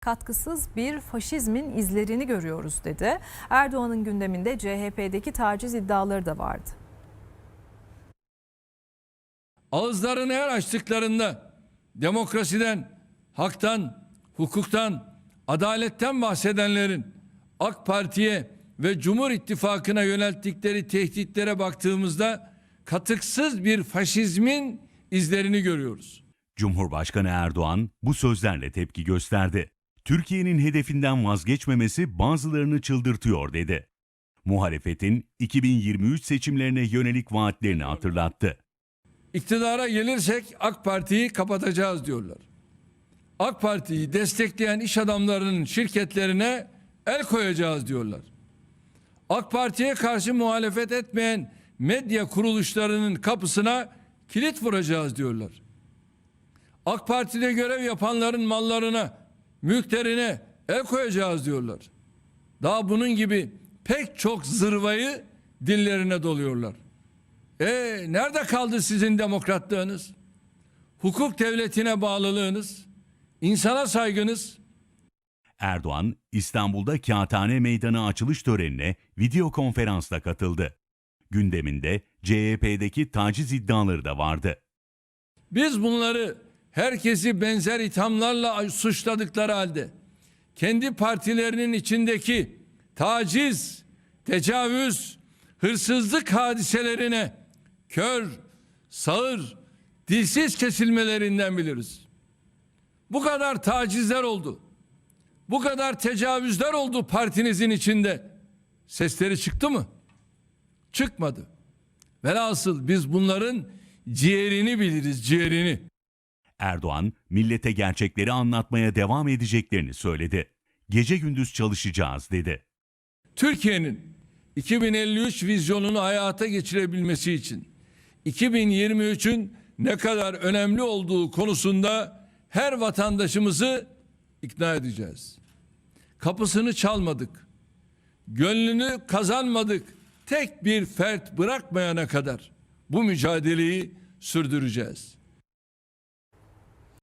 katkısız bir faşizmin izlerini görüyoruz dedi. Erdoğan'ın gündeminde CHP'deki taciz iddiaları da vardı. Ağızlarını her açtıklarında demokrasiden, haktan, hukuktan, adaletten bahsedenlerin AK Parti'ye ve Cumhur İttifakı'na yönelttikleri tehditlere baktığımızda katıksız bir faşizmin izlerini görüyoruz. Cumhurbaşkanı Erdoğan bu sözlerle tepki gösterdi. Türkiye'nin hedefinden vazgeçmemesi bazılarını çıldırtıyor dedi. Muhalefetin 2023 seçimlerine yönelik vaatlerini hatırlattı. İktidara gelirsek AK Parti'yi kapatacağız diyorlar. AK Parti'yi destekleyen iş adamlarının şirketlerine el koyacağız diyorlar. AK Parti'ye karşı muhalefet etmeyen medya kuruluşlarının kapısına kilit vuracağız diyorlar. AK Parti'de görev yapanların mallarına, mülklerine el koyacağız diyorlar. Daha bunun gibi pek çok zırvayı dillerine doluyorlar. E nerede kaldı sizin demokratlığınız? Hukuk devletine bağlılığınız, insana saygınız, Erdoğan, İstanbul'da Kağıthane Meydanı açılış törenine video konferansla katıldı. Gündeminde CHP'deki taciz iddiaları da vardı. Biz bunları herkesi benzer ithamlarla suçladıkları halde kendi partilerinin içindeki taciz, tecavüz, hırsızlık hadiselerine kör, sağır, dilsiz kesilmelerinden biliriz. Bu kadar tacizler oldu. Bu kadar tecavüzler oldu partinizin içinde. Sesleri çıktı mı? Çıkmadı. Velhasıl biz bunların ciğerini biliriz, ciğerini. Erdoğan, millete gerçekleri anlatmaya devam edeceklerini söyledi. Gece gündüz çalışacağız dedi. Türkiye'nin 2053 vizyonunu hayata geçirebilmesi için 2023'ün ne kadar önemli olduğu konusunda her vatandaşımızı ikna edeceğiz. Kapısını çalmadık. Gönlünü kazanmadık. Tek bir fert bırakmayana kadar bu mücadeleyi sürdüreceğiz.